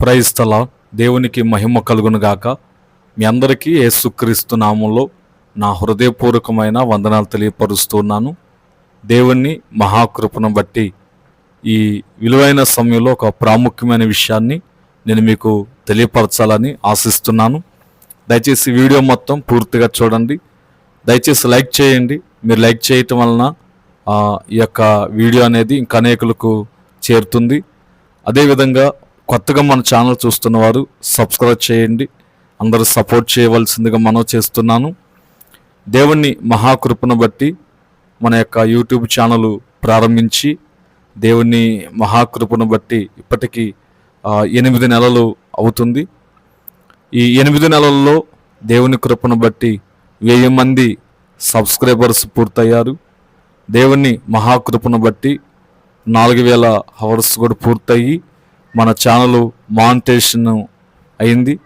ప్రైస్తల దేవునికి మహిమ కలుగునుగాక మీ అందరికీ యేసుక్రీస్తు నామంలో నా హృదయపూర్వకమైన వందనాలు తెలియపరుస్తున్నాను. దేవుణ్ణి మహాకృపను బట్టి ఈ విలువైన సమయంలో ఒక ప్రాముఖ్యమైన విషయాన్ని నేను మీకు తెలియపరచాలని ఆశిస్తున్నాను. దయచేసి వీడియో మొత్తం పూర్తిగా చూడండి. దయచేసి లైక్ చేయండి. మీరు లైక్ చేయటం వలన ఈ యొక్క వీడియో అనేది ఇంకా అనేకులకు చేరుతుంది. అదేవిధంగా కొత్తగా మన ఛానల్ చూస్తున్న వారు సబ్స్క్రైబ్ చేయండి. అందరూ సపోర్ట్ చేయవలసిందిగా మనం చేస్తున్నాను. దేవుణ్ణి మహాకృపను బట్టి మన యొక్క యూట్యూబ్ ఛానల్ ప్రారంభించి దేవుని మహాకృపను బట్టి ఇప్పటికీ ఎనిమిది నెలలు అవుతుంది. ఈ ఎనిమిది నెలల్లో దేవుని కృపను బట్టి వెయ్యి మంది సబ్స్క్రైబర్స్ పూర్తయ్యారు. దేవుని మహాకృపను బట్టి నాలుగు వేల హవర్స్ కూడా పూర్తయ్యి మన ఛానల్ మానిటేషన్ అయింది.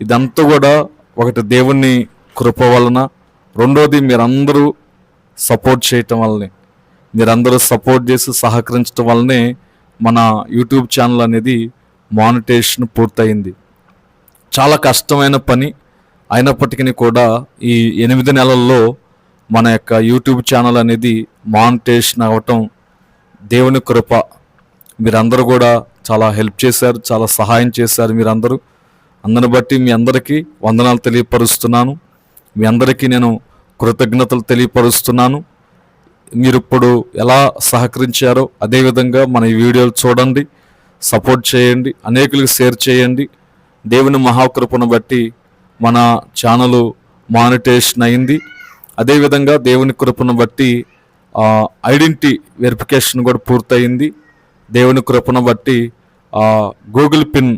ఇదంతా కూడా ఒకటి దేవుని కృప వలన రెండోది మీరందరూ సపోర్ట్ చేయటం వల్లనే మీరందరూ సపోర్ట్ చేసి సహకరించడం వల్లనే మన యూట్యూబ్ ఛానల్ అనేది మానిటేషన్ పూర్తయింది. చాలా కష్టమైన పని. అయినప్పటికీ కూడా ఈ ఎనిమిది నెలల్లో మన యొక్క యూట్యూబ్ ఛానల్ అనేది మానిటేషన్ అవ్వటం దేవుని కృప. మీరందరూ కూడా చాలా హెల్ప్ చేశారు చాలా సహాయం చేశారు మీరందరూ. అందరిని బట్టి మీ అందరికీ వందనాలు తెలియపరుస్తున్నాను. మీ అందరికీ నేను కృతజ్ఞతలు తెలియపరుస్తున్నాను. మీరు ఇప్పుడు ఎలా సహకరించారో అదేవిధంగా మన ఈ వీడియోలు చూడండి సపోర్ట్ చేయండి అనేకులకు షేర్ చేయండి. దేవుని మహాకృపను బట్టి మన ఛానల్ మానిటేషన్ అయింది. అదేవిధంగా దేవుని కృపను బట్టి ఐడెంటిటీ వెరిఫికేషన్ కూడా పూర్తయింది. దేవుని కృపను బట్టి గూగుల్ పిన్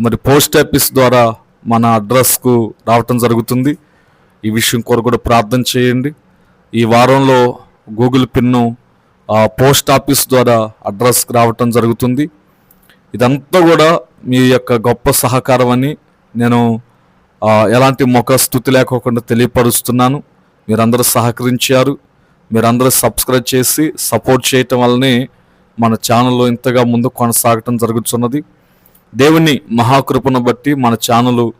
మరి పోస్ట్ ఆఫీస్ ద్వారా మన అడ్రస్కు రావటం జరుగుతుంది. ఈ విషయం కొరకు కూడా ప్రార్థన చేయండి. ఈ వారంలో గూగుల్ పిన్ను ఆ, పోస్ట్ ఆఫీస్ ద్వారా అడ్రస్కి రావటం జరుగుతుంది. ఇదంతా కూడా మీ యొక్క గొప్ప సహకారం అని నేను ఎలాంటి ముఖ స్థుతి లేకోకుండా తెలియపరుస్తున్నాను. మీరందరూ సహకరించారు. మీరందరూ సబ్స్క్రైబ్ చేసి సపోర్ట్ చేయటం వల్లనే మన ఛానల్లో ఇంతగా ముందు కొనసాగటం జరుగుతున్నది. దేవుని మహాకృపను బట్టి మన ఛానల్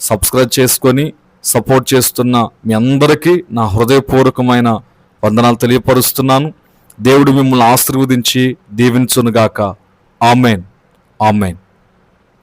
సబ్స్క్రైబ్ చేసుకొని సపోర్ట్ చేస్తున్న మీ అందరికీ నా హృదయపూర్వకమైన వందనాలు తెలియపరుస్తున్నాను. దేవుడు మిమ్మల్ని ఆశీర్వదించి దీవించునుగాక. ఆమెన్. ఆమెన్.